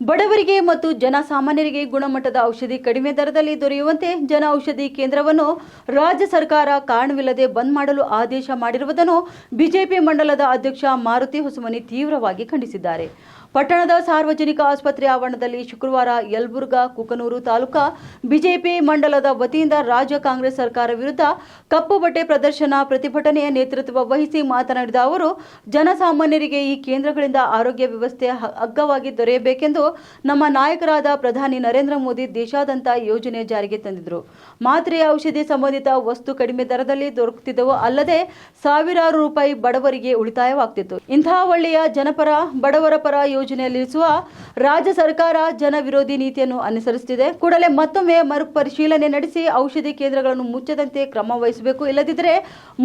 ಬಡವರಿಗೆ ಮತ್ತು ಜನಸಾಮಾನ್ಯರಿಗೆ ಗುಣಮಟ್ಟದ ಔಷಧಿ ಕಡಿಮೆ ದರದಲ್ಲಿ ದೊರೆಯುವಂತೆ ಜನ ಔಷಧಿ ಕೇಂದ್ರವನ್ನು ರಾಜ್ಯ ಸರ್ಕಾರ ಕಾರಣವಿಲ್ಲದೆ ಬಂದ್ ಮಾಡಲು ಆದೇಶ ಮಾಡಿರುವುದನ್ನು ಬಿಜೆಪಿ ಮಂಡಲದ ಅಧ್ಯಕ್ಷ ಮಾರುತಿ ಹೊಸಮನಿ ತೀವ್ರವಾಗಿ ಖಂಡಿಸಿದ್ದಾರೆ. ಪಟ್ಟಣದ ಸಾರ್ವಜನಿಕ ಆಸ್ಪತ್ರೆ ಆವರಣದಲ್ಲಿ ಶುಕ್ರವಾರ ಯಲಬುರ್ಗಾ, ಕುಕನೂರು ತಾಲೂಕಾ ಬಿಜೆಪಿ ಮಂಡಲದ ವತಿಯಿಂದ ರಾಜ್ಯ ಕಾಂಗ್ರೆಸ್ ಸರ್ಕಾರ ವಿರುದ್ಧ ಕಪ್ಪು ಬಟ್ಟೆ ಪ್ರದರ್ಶನ ಪ್ರತಿಭಟನೆಯ ನೇತೃತ್ವ ವಹಿಸಿ ಮಾತನಾಡಿದ ಅವರು, ಜನಸಾಮಾನ್ಯರಿಗೆ ಈ ಕೇಂದ್ರಗಳಿಂದ ಆರೋಗ್ಯ ವ್ಯವಸ್ಥೆ ಅಗ್ಗವಾಗಿ ದೊರೆಯಬೇಕೆಂದು ನಮ್ಮ ನಾಯಕರಾದ ಪ್ರಧಾನಿ ನರೇಂದ್ರ ಮೋದಿ ದೇಶಾದ್ಯಂತ ಯೋಜನೆ ಜಾರಿಗೆ ತಂದಿದ್ದರು ಮಾತ್ರೆ, ಔಷಧಿ ಸಂಬಂಧಿತ ವಸ್ತು ಕಡಿಮೆ ದರದಲ್ಲಿ ದೊರಕುತ್ತಿದ್ದವು ಅಲ್ಲದೆ ಸಾವಿರಾರು ರೂಪಾಯಿ ಬಡವರಿಗೆ ಉಳಿತಾಯವಾಗ್ತಿತ್ತು. ಇಂತಹ ಒಳ್ಳೆಯ ಜನಪರ, ಬಡವರ ಪರ ಯೋಜನೆಯಲ್ಲಿರಿಸುವ ರಾಜ್ಯ ಸರ್ಕಾರ ಜನ ವಿರೋಧಿ ನೀತಿಯನ್ನು ಅನುಸರಿಸುತ್ತಿದೆ. ಕೂಡಲೇ ಮತ್ತೊಮ್ಮೆ ಮರುಪರಿಶೀಲನೆ ನಡೆಸಿ ಔಷಧಿ ಕೇಂದ್ರಗಳನ್ನು ಮುಚ್ಚದಂತೆ ಕ್ರಮ ವಹಿಸಬೇಕು. ಇಲ್ಲದಿದ್ದರೆ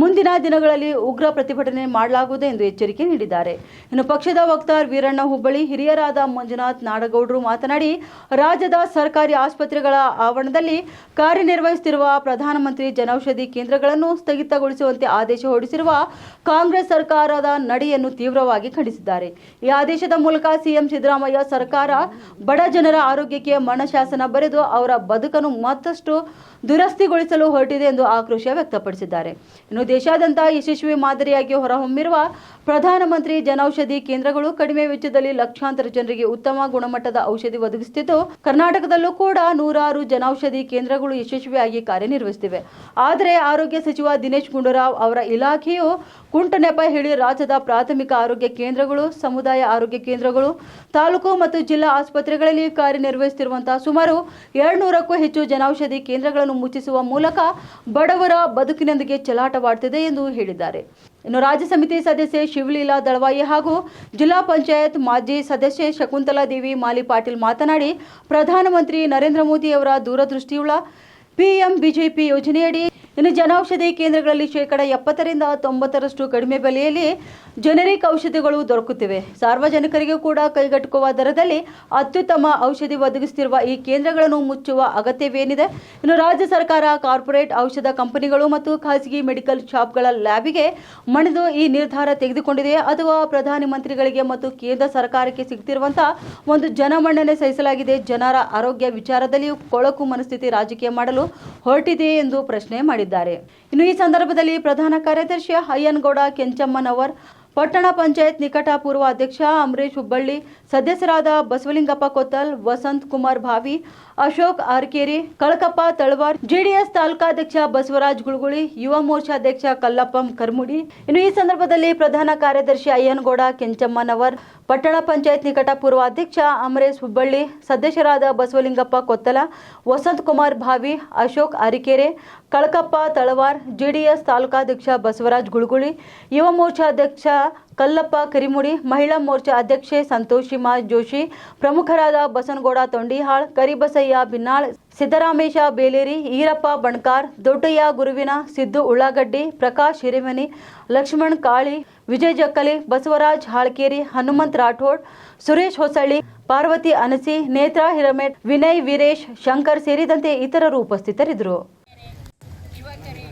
ಮುಂದಿನ ದಿನಗಳಲ್ಲಿ ಉಗ್ರ ಪ್ರತಿಭಟನೆ ಮಾಡಲಾಗುವುದು ಎಂದು ಎಚ್ಚರಿಕೆ ನೀಡಿದ್ದಾರೆ. ಇನ್ನು ಪಕ್ಷದ ವಕ್ತಾರ್ ವೀರಣ್ಣ ಹುಬ್ಬಳ್ಳಿ, ಹಿರಿಯರಾದ ಮಂಜುನಾಥ್ ನಾಡಗೌಡರು ಮಾತನಾಡಿ, ರಾಜ್ಯದ ಸರ್ಕಾರಿ ಆಸ್ಪತ್ರೆಗಳ ಆವರಣದಲ್ಲಿ ಕಾರ್ಯನಿರ್ವಹಿಸುತ್ತಿರುವ ಪ್ರಧಾನಮಂತ್ರಿ ಜನೌಷಧಿ ಕೇಂದ್ರಗಳನ್ನು ಸ್ಥಗಿತಗೊಳಿಸುವಂತೆ ಆದೇಶ ಹೊರಡಿಸಿರುವ ಕಾಂಗ್ರೆಸ್ ಸರ್ಕಾರದ ನಡೆಯನ್ನು ತೀವ್ರವಾಗಿ ಖಂಡಿಸಿದ್ದಾರೆ. ಈ ಆದೇಶದ ಮೂಲಕ ಸಿಎಂ ಸಿದ್ದರಾಮಯ್ಯ ಸರ್ಕಾರ ಬಡ ಜನರ ಆರೋಗ್ಯಕ್ಕೆ ಮನಶಾಸನ ಬರೆದು ಅವರ ಬದುಕನ್ನು ಮತ್ತಷ್ಟು ದುರಸ್ತಿಗೊಳಿಸಲು ಹೊರಟಿದೆ ಎಂದು ಆಕ್ರೋಶ ವ್ಯಕ್ತಪಡಿಸಿದ್ದಾರೆ. ಇನ್ನು ದೇಶಾದ್ಯಂತ ಯಶಸ್ವಿ ಮಾದರಿಯಾಗಿ ಹೊರಹೊಮ್ಮಿರುವ ಪ್ರಧಾನಮಂತ್ರಿ ಜನೌಷಧಿ ಕೇಂದ್ರಗಳು ಕಡಿಮೆ ವೆಚ್ಚದಲ್ಲಿ ಲಕ್ಷಾಂತರ ಜನರಿಗೆ ಉತ್ತಮ ಗುಣಮಟ್ಟದ ಔಷಧಿ ಒದಗಿಸುತ್ತಿದ್ದು, ಕರ್ನಾಟಕದಲ್ಲೂ ಕೂಡ ನೂರಾರು ಜನೌಷಧಿ ಕೇಂದ್ರಗಳು ಯಶಸ್ವಿಯಾಗಿ ಕಾರ್ಯನಿರ್ವಹಿಸುತ್ತಿವೆ. ಆದರೆ ಆರೋಗ್ಯ ಸಚಿವ ದಿನೇಶ್ ಗುಂಡೂರಾವ್ ಅವರ ಇಲಾಖೆಯು ಕುಂಟನೆಪ ಹೇಳಿ ರಾಜ್ಯದ ಪ್ರಾಥಮಿಕ ಆರೋಗ್ಯ ಕೇಂದ್ರಗಳು, ಸಮುದಾಯ ಆರೋಗ್ಯ ಕೇಂದ್ರಗಳು ತಾಲೂಕು ಮತ್ತು ಜಿಲ್ಲಾ ಆಸ್ಪತ್ರೆಗಳಲ್ಲಿ ಕಾರ್ಯನಿರ್ವಹಿಸುತ್ತಿರುವಂತಹ ಸುಮಾರು ಎರಡ್ನೂರಕ್ಕೂ ಹೆಚ್ಚು ಜನೌಷಧಿ ಕೇಂದ್ರಗಳನ್ನು ಮುಚ್ಚಿಸುವ ಮೂಲಕ ಬಡವರ ಬದುಕಿನೊಂದಿಗೆ ಚಲಾಟವಾಡುತ್ತಿದೆ ಎಂದು ಹೇಳಿದ್ದಾರೆ. ಇನ್ನು ರಾಜ್ಯ ಸಮಿತಿ ಸದಸ್ಯೆ ಶಿವಲೀಲಾ ದಳವಾಯಿ ಹಾಗೂ ಜಿಲ್ಲಾ ಪಂಚಾಯತ್ ಮಾಜಿ ಸದಸ್ಯೆ ಶಕುಂತಲಾ ದೇವಿ ಮಾಲಿ ಪಾಟೀಲ್ ಮಾತನಾಡಿ, ಪ್ರಧಾನಮಂತ್ರಿ ನರೇಂದ್ರ ಮೋದಿ ಅವರ ದೂರದೃಷ್ಟಿಯುಳ್ಳ ಪಿಎಂ ಬಿಜೆಪಿ ಯೋಜನೆಯಡಿ ಇನ್ನು ಜನೌಷಧಿ ಕೇಂದ್ರಗಳಲ್ಲಿ ಶೇಕಡ ಎಪ್ಪತ್ತರಿಂದ ತೊಂಬತ್ತರಷ್ಟು ಕಡಿಮೆ ಬೆಲೆಯಲ್ಲಿ ಜನರಿಕ್ ಔಷಧಿಗಳು ದೊರಕುತ್ತಿವೆ. ಸಾರ್ವಜನಿಕರಿಗೂ ಕೂಡ ಕೈಗೆಟುಕುವ ದರದಲ್ಲಿ ಅತ್ಯುತ್ತಮ ಔಷಧಿ ಒದಗಿಸುತ್ತಿರುವ ಈ ಕೇಂದ್ರಗಳನ್ನು ಮುಚ್ಚುವ ಅಗತ್ಯವೇನಿದೆ? ಇನ್ನು ರಾಜ್ಯ ಸರ್ಕಾರ ಕಾರ್ಪೊರೇಟ್ ಔಷಧ ಕಂಪನಿಗಳು ಮತ್ತು ಖಾಸಗಿ ಮೆಡಿಕಲ್ ಶಾಪ್ಗಳ ಲ್ಯಾಬಿಗೆ ಮಣಿದು ಈ ನಿರ್ಧಾರ ತೆಗೆದುಕೊಂಡಿದೆ ಅಥವಾ ಪ್ರಧಾನಿ ಮಂತ್ರಿಗಳಿಗೆ ಮತ್ತು ಕೇಂದ್ರ ಸರ್ಕಾರಕ್ಕೆ ಸಿಗ್ತಿರುವಂತಹ ಒಂದು ಜನಮನ್ನಣೆ ಸಹಿಸಲಾಗಿದೆ. ಜನರ ಆರೋಗ್ಯ ವಿಚಾರದಲ್ಲಿಯೂ ಕೊಳಕು ಮನಸ್ಥಿತಿ ರಾಜಕೀಯ ಮಾಡಲು ಹೊರಟಿದೆ ಎಂದು ಪ್ರಶ್ನೆ ಮಾಡಿದ್ದಾರೆ ಇನ್ನು ಈ ಸಂದರ್ಭದಲ್ಲಿ ಪ್ರಧಾನ ಕಾರ್ಯದರ್ಶಿ ಅಯ್ಯನಗೌಡ, ಕೆಂಚಮ್ಮನವರ್, ಪಟ್ಟಣ ಪಂಚಾಯತ್ ನಿಕಟ ಪೂರ್ವ ಅಧ್ಯಕ್ಷ ಅಮರೀಶ್ ಹುಬ್ಬಳ್ಳಿ, ಸದಸ್ಯರಾದ ಬಸವಲಿಂಗಪ್ಪ ಕೊತ್ತಲ್, ವಸಂತ್ ಕುಮಾರ್ ಭಾವಿ, ಅಶೋಕ್ ಆರ್ಕೇರಿ, ಕಳಕಪ್ಪ ತಳವಾರ್, ಜೆಡಿಎಸ್ ತಾಲೂಕಾಧ್ಯಕ್ಷ ಬಸವರಾಜ್ ಗುಳಗುಳಿ, ಯುವ ಮೋರ್ಚಾಧ್ಯಕ್ಷ ಕಲ್ಲಪ್ಪಂ ಕರ್ಮುಡಿ. ಇನ್ನು ಈ ಸಂದರ್ಭದಲ್ಲಿ ಪ್ರಧಾನ ಕಾರ್ಯದರ್ಶಿ ಅಯ್ಯನಗೌಡ, ಕೆಂಚಮ್ಮನವರ್ ಪಟ್ಟಣ ಪಂಚಾಯತ್ ನಿಕಟ ಪೂರ್ವ ಅಧ್ಯಕ್ಷ ಅಮರೇಶ್ ಹುಬ್ಬಳ್ಳಿ, ಸದಸ್ಯರಾದ ಬಸವಲಿಂಗಪ್ಪ ಕೊತ್ತಲ, ವಸಂತ್ ಕುಮಾರ್ ಭಾವಿ, ಅಶೋಕ್ ಅರಿಕೆರೆ, ಕಳಕಪ್ಪ ತಳವಾರ್, ಜೆಡಿಎಸ್ ತಾಲೂಕಾಧ್ಯಕ್ಷ ಬಸವರಾಜ್ ಗುಳುಗುಳಿ, ಯುವ ಮೋರ್ಚಾಧ್ಯಕ್ಷ ಕಲ್ಲಪ್ಪ ಕರಿಮುಡಿ ಮಹಿಳಾ ಮೋರ್ಚಾ ಅಧ್ಯಕ್ಷೆ ಸಂತೋಷಿಮಾ ಜೋಶಿ, ಪ್ರಮುಖರಾದ ಬಸನಗೌಡ ತೊಂಡಿಹಾಳ್, ಕರಿಬಸಯ್ಯ ಬಿನ್ನಾಳ್, ಸಿದ್ದರಾಮೇಶ ಬೇಲೇರಿ, ಈರಪ್ಪ ಬಣ್ಕಾರ್, ದೊಡ್ಡಯ್ಯ ಗುರುವಿನ, ಸಿದ್ದು ಉಳ್ಳಾಗಡ್ಡಿ, ಪ್ರಕಾಶ್ ಹಿರೇಮನಿ, ಲಕ್ಷ್ಮಣ್ ಕಾಳಿ, ವಿಜಯ್ ಜಕ್ಕಲಿ, ಬಸವರಾಜ್ ಹಾಳ್ಕೇರಿ, ಹನುಮಂತ್ ರಾಠೋಡ್, ಸುರೇಶ್ ಹೊಸಳ್ಳಿ, ಪಾರ್ವತಿ ಅನಸಿ, ನೇತ್ರಾ ಹಿರಮೇಟ್, ವಿನಯ್ ವೀರೇಶ್, ಶಂಕರ್ ಸೇರಿದಂತೆ ಇತರರು ಉಪಸ್ಥಿತರಿದ್ದರು ಯುವಕರೇ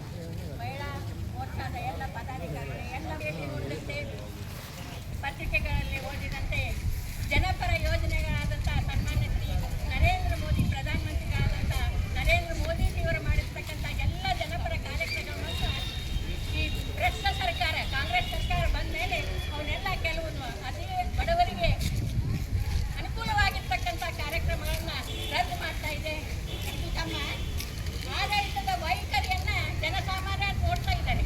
ಮಹಿಳಾ ಮೋರ್ಚಾದ ಎಲ್ಲ ಪದಾಧಿಕಾರಿಗಳು ಎಲ್ಲ ಭೇಟಿ ನೋಡಿದಂತೆ ಪತ್ರಿಕೆಗಳಲ್ಲಿ ಓದಿದಂತೆ ಜನಪರ ಯೋಜನೆಗಳಾದಂಥ ಸನ್ಮಾನ್ಯ ಶ್ರೀ ನರೇಂದ್ರ ಮೋದಿ ಪ್ರಧಾನಮಂತ್ರಿಗಳಾದಂಥ ನರೇಂದ್ರ ಮೋದಿಜಿಯವರು ಮಾಡಿರ್ತಕ್ಕಂಥ ಎಲ್ಲ ಜನಪರ ಕಾರ್ಯಕ್ರಮಗಳನ್ನು ಈ ಭ್ರಷ್ಟ ಸರ್ಕಾರ ಕಾಂಗ್ರೆಸ್ ಸರ್ಕಾರ ಬಂದ ಮೇಲೆ ಅವನ್ನೆಲ್ಲ ಕೆಲವನ್ನು ಅತಿ ಬಡವರಿಗೆ ಅನುಕೂಲವಾಗಿರ್ತಕ್ಕಂಥ ಕಾರ್ಯಕ್ರಮಗಳನ್ನ ರದ್ದು ಮಾಡ್ತಾ ಇದೆ ಇದು ತಮ್ಮ ಆಡಳಿತದ ವೈಖರಿಯನ್ನ ಜನಸಾಮಾನ್ಯ ನೋಡ್ತಾ ಇದ್ದಾರೆ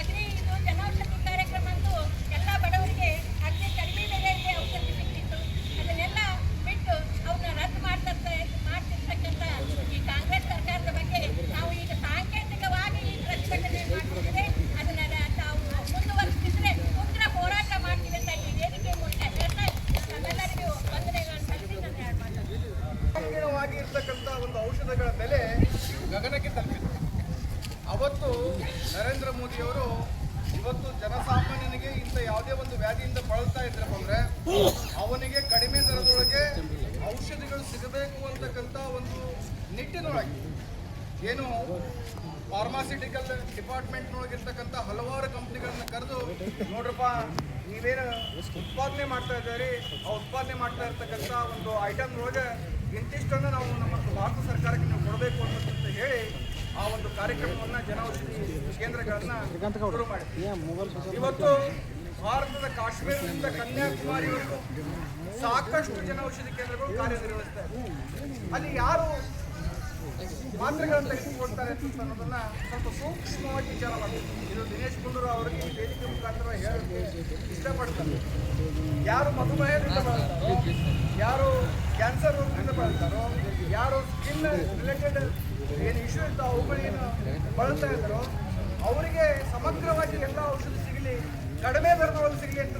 ಅಗ್ರಿ ಇದು ಜನೌಷಧಿ ಕಾರ್ಯಕ್ರಮ ಅಂತೂ ಎಲ್ಲ ಬಡವರಿಗೆ ಅತಿ ಕಡಿಮೆ ಬೆಲೆಯಲ್ಲಿ ಔಷಧಿ ಸಿಗ್ತಿತ್ತು ಅದನ್ನೆಲ್ಲ ಬಿಟ್ಟು ಅವನ್ನ ರದ್ದು ಮಾಡ್ತಾ ಮಾಡ್ತಿರ್ತಕ್ಕಂಥ ಈ ಕಾಂಗ್ರೆಸ್ ಸರ್ಕಾರದ ಬಗ್ಗೆ ನಾವು ಈಗ ಸಾಂಕೇತಿಕವಾಗಿ ಈ ಪ್ರತಿಭಟನೆ ಮಾಡ್ತಿದ್ದೇವೆ ಅದನ್ನ ರ- ತಾವು ಮುಂದುವರಿಸಿದ್ರೆ ಉಗ್ರ ಹೋರಾಟ ಮಾಡ್ತೀವಿ ಅಂತ ಈ ವೇದಿಕೆ ಮೂಲಕ ಹೇಳ್ತಾ ನಮ್ಮೆಲ್ಲರಿಗೂ ವಂದನೆಗಳನ್ನು ಸಲ್ಲಿಸಿ ನಾನು ಎರಡು ಮಾತಾಡ್ತೀನಿ ಸಂಕೀರ್ಣವಾಗಿ ಇರ್ತಕ್ಕಂಥ ಒಂದು ಔಷಧಗಳ ಬೆಲೆ ಗಗನಕ್ಕೆ ತಲುಪಿದೆ ಅವತ್ತು ಮೋದಿಯವರು ಇವತ್ತು ಜನಸಾಮಾನ್ಯನಿಗೆ ಇಂಥ ಯಾವುದೇ ಒಂದು ವ್ಯಾಧಿಯಿಂದ ಬಳಲ್ತಾ ಇದ್ರಪ್ಪ ಬಂದ್ರೆ, ಅವನಿಗೆ ಕಡಿಮೆ ದರದೊಳಗೆ ಔಷಧಿಗಳು ಸಿಗಬೇಕು ಅಂತಕ್ಕಂಥ ಒಂದು ನಿಟ್ಟಿನೊಳಗೆ ಏನು ಫಾರ್ಮಾಸಿಟಿಕಲ್ ಡಿಪಾರ್ಟ್ಮೆಂಟ್ನೊಳಗಿರ್ತಕ್ಕಂಥ ಹಲವಾರು ಕಂಪ್ನಿಗಳನ್ನ ಕರೆದು, ನೋಡ್ರಪ್ಪ, ನೀವೇನು ಉತ್ಪಾದನೆ ಮಾಡ್ತಾ ಇದ್ದಾರೆ, ಆ ಉತ್ಪಾದನೆ ಮಾಡ್ತಾ ಇರ್ತಕ್ಕಂಥ ಒಂದು ಐಟಮ್ ಒಳಗೆ ಇಂತಿಷ್ಟನ್ನು ನಾವು ನಮ್ಮ ಭಾರತ ಸರ್ಕಾರಕ್ಕೆ ನೀವು ಕೊಡಬೇಕು ಅನ್ನೋದಂತ ಹೇಳಿ ಆ ಒಂದು ಕಾರ್ಯಕ್ರಮವನ್ನು ಜನೌಷಧಿ ಕೇಂದ್ರಗಳನ್ನ ಶುರು ಮಾಡಿದ್ವಿ ಇವತ್ತು ಭಾರತದ ಕಾಶ್ಮೀರದಿಂದ ಕನ್ಯಾಕುಮಾರಿವರೆಗೂ ಸಾಕಷ್ಟು ಜನೌಷಧಿ ಕೇಂದ್ರಗಳು ಕಾರ್ಯನಿರ್ವಹಿಸ್ತಾ ಇವೆ. ಅಲ್ಲಿ ಯಾರು ಮಾತ್ರೆಗಳನ್ನು ತೆಗೆದುಕೊಳ್ತಾರೆ ಅನ್ನೋದನ್ನ ಸ್ವಲ್ಪ ಸೂಕ್ಷ್ಮವಾಗಿ ವಿಚಾರ ಮಾಡಬೇಕು. ಇದು ದಿನೇಶ್ ಗುಂಡೂರಾವ್ ಅವರಿಗೆ ಈ ವೇದಿಕೆ ಮುಖಾಂತರ ಹೇಳಕ್ಕೆ ಇಷ್ಟಪಡ್ತಾರೆ. ಯಾರು ಮಧುಮೇಹದಿಂದ ಬಳಸ್ತಾರೋ ಯಾರು ಕ್ಯಾನ್ಸರ್ ರೋಗದಿಂದ ಬಳಸ್ತಾರೋ ಯಾರು ರಿಲೇಟೆಡ್ ಏನು ಇಶ್ಯೂ ಇರ್ತಾವ ಅವುಗಳೇನು ಬಳಲ್ತಾ ಇದ್ರು, ಅವರಿಗೆ ಸಮಗ್ರವಾಗಿ ಎಲ್ಲ ಔಷಧಿ ಸಿಗಲಿ, ಕಡಿಮೆ ದರದೊಳಗೆ ಸಿಗಲಿ ಅಂತ